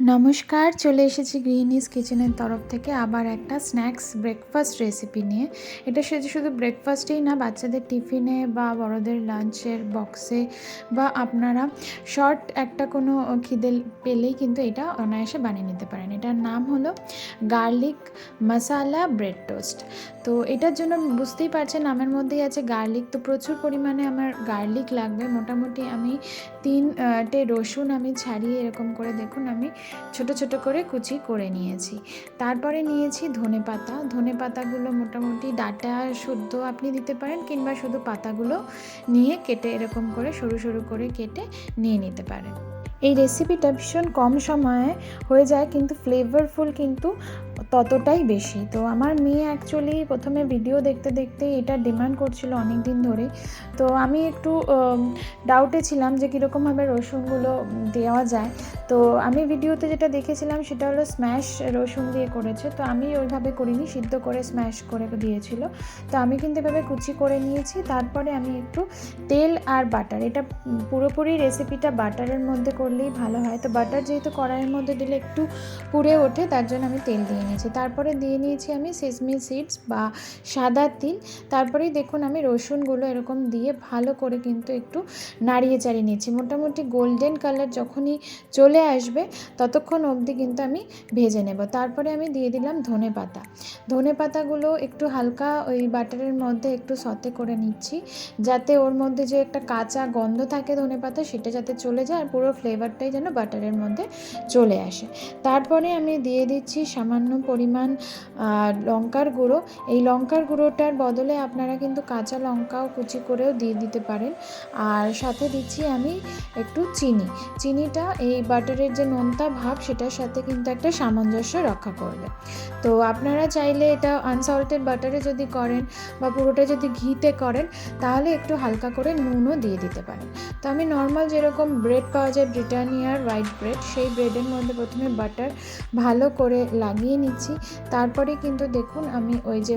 নমস্কার, চলে এসেছি গৃহিণীস কিচেনের তরফ থেকে আবার একটা স্ন্যাক্স ব্রেকফাস্ট রেসিপি নিয়ে। এটা শুধু শুধু ব্রেকফাস্টেই না, বাচ্চাদের টিফিনে বা বড়দের লাঞ্চের বক্সে বা আপনারা শর্ট একটা কোনো খিদে পেলেই কিন্তু এটা অনায়াসে বানিয়ে নিতে পারেন। এটার নাম হলো গার্লিক মশালা, ব্রেড টোস্ট। তো এটার জন্য বুঝতেই পারছেন আমার মধ্যেই আছে গার্লিক। তো প্রচুর পরিমাণে আমার গার্লিক লাগবে। মোটামুটি আমি তিনটে রসুন আমি ছাড়িয়ে এরকম করে দেখুন আমি ছোট ছোট করে কুচি করে নিয়েছি। তারপরে নিয়েছি ধনে পাতা। ধনে পাতাগুলো মোটামুটি ডাটা শুদ্ধ আপনি দিতে পারেন কিংবা শুধু পাতাগুলো নিয়ে কেটে এরকম করে সরু সরু করে কেটে নিয়ে নিতে পারেন। এই রেসিপিটা ভীষণ কম সময়ে হয়ে যায় কিন্তু ফ্লেভারফুল কিন্তু ততটাই বেশি। তো আমার মেয়ে অ্যাকচুয়ালি প্রথমে ভিডিও দেখতে দেখতে এটা ডিমান্ড করছিল অনেক দিন ধরে। তো আমি একটু ডাউটে ছিলাম যে কীরকমভাবে রসুনগুলো দেওয়া যায়। তো আমি ভিডিওতে যেটা দেখেছিলাম সেটা হলো স্ম্যাশ রসুন দিয়ে করেছে। তো আমি ওইভাবে করিনি, সিদ্ধ করে স্ম্যাশ করে দিয়েছিল। তো আমি কিন্তু এভাবে কুচি করে নিয়েছি। তারপরে আমি একটু তেল আর বাটার এটা পুরোপুরি রেসিপিটা বাটারের মধ্যে করলেই ভালো হয়। তো বাটার যেহেতু কড়াইয়ের মধ্যে দিলে একটু পুড়ে ওঠে, তার জন্য আমি তেল দিয়ে নিয়েছি তারপরে দিয়ে নিয়েছি আমি সেসমি সিডস বা সাদা তিল। তারপরেই দেখুন আমি রসুনগুলো এরকম দিয়ে ভালো করে কিন্তু একটু নাড়িয়ে চাড়িয়ে নিয়েছি। মোটামুটি গোল্ডেন কালার যখনই চলে আসবে ততক্ষণ অবধি কিন্তু আমি ভেজে নেব। তারপরে আমি দিয়ে দিলাম ধনে পাতা। ধনে পাতাগুলো একটু হালকা ওই বাটারের মধ্যে একটু সতে করে নিচ্ছি। যাতে ওর মধ্যে যে একটা কাঁচা গন্ধ থাকে ধনে পাতা সেটা যাতে চলে যায় আর পুরো ফ্লেভারটাই যেন বাটারের মধ্যে চলে আসে। তারপরে আমি দিয়ে দিচ্ছি সামান্য পরিমাণ লঙ্কার গুঁড়ো। এই লঙ্কার গুঁড়োটার বদলে আপনারা কিন্তু কাঁচা লঙ্কাও কুচি করেও দিয়ে দিতে পারেন। আর সাথে দিচ্ছি আমি একটু চিনি। চিনিটা এই বাটারের যে নোনতা ভাব, সেটার সাথে কিন্তু একটা সামঞ্জস্য রক্ষা করবে। তো আপনারা চাইলে এটা আনসল্টেড বাটারে যদি করেন বা পুরোটা যদি ঘিতে করেন, তাহলে একটু হালকা করে নুনও দিয়ে দিতে পারেন। তো আমি নর্মাল যেরকম ব্রেড পাওয়া যায়, ব্রিটানিয়ার হোয়াইট ব্রেড, সেই ব্রেডের মধ্যে প্রথমে বাটার ভালো করে লাগিয়ে নিচ্ছি। তারপরে কিন্তু দেখুন, আমি ওই যে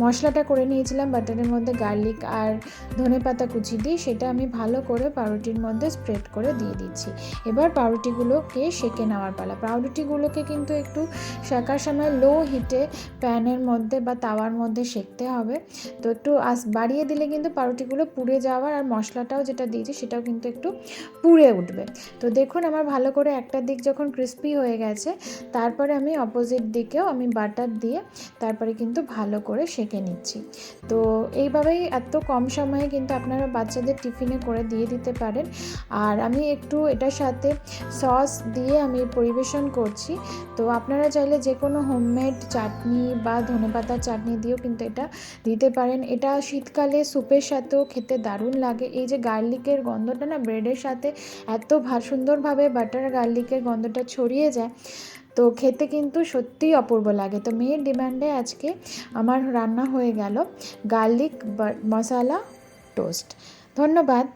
মশলাটা করে নিয়েছিলাম, বাটারের মধ্যে গার্লিক আর ধনে পাতা কুচি দিয়ে, সেটা আমি ভালো করে পাউরুটির মধ্যে স্প্রেড করে দিয়ে দিচ্ছি। এবার পাউরুটিগুলোকে সেকে নেওয়ার পালা। পাউরুটিগুলোকে কিন্তু একটু শেখার সময় লো হিটে প্যানের মধ্যে বা তাওয়ার মধ্যে সেকতে হবে। তো একটু আস, বাড়িয়ে দিলে কিন্তু পাউরুটিগুলো পুড়ে যাওয়ার আর মশলাটাও যেটা দিয়েছি, সেটাও কিন্তু একটু পুড়ে উঠবে। তো দেখুন, আমার ভালো করে একটা দিক যখন ক্রিস্পি হয়ে গেছে, তারপরে আমি অপোজিট দিকেও আমি বাটার দিয়ে তারপরে কিন্তু ভালো করে সেঁকে নিচ্ছি। তো এইভাবেই এত কম সময়ে কিন্তু আপনারা বাচ্চাদের টিফিনে করে দিয়ে দিতে পারেন। আর আমি একটু এটার সাথে সস দিয়ে আমি পরিবেশন করছি। তো আপনারা চাইলে যে কোনো হোমমেড চাটনি বা ধনেপাতার চাটনি দিয়েও কিন্তু এটা দিতে পারেন। এটা শীতকালে স্যুপের সাথেও খেতে দারুণ লাগে। এই যে গার্লিকের গন্ধটা না, ব্রেডের সাথে এত সুন্দরভাবে বাটার গার্লিকের গন্ধটা ছড়িয়ে যায়। তো খেতে কিন্তু সত্যিই অপূর্ব লাগে। তো মেয়ের ডিমান্ডে আজকে আমার রান্না হয়ে গেল। Garlic masala, toast. ধন্যবাদ।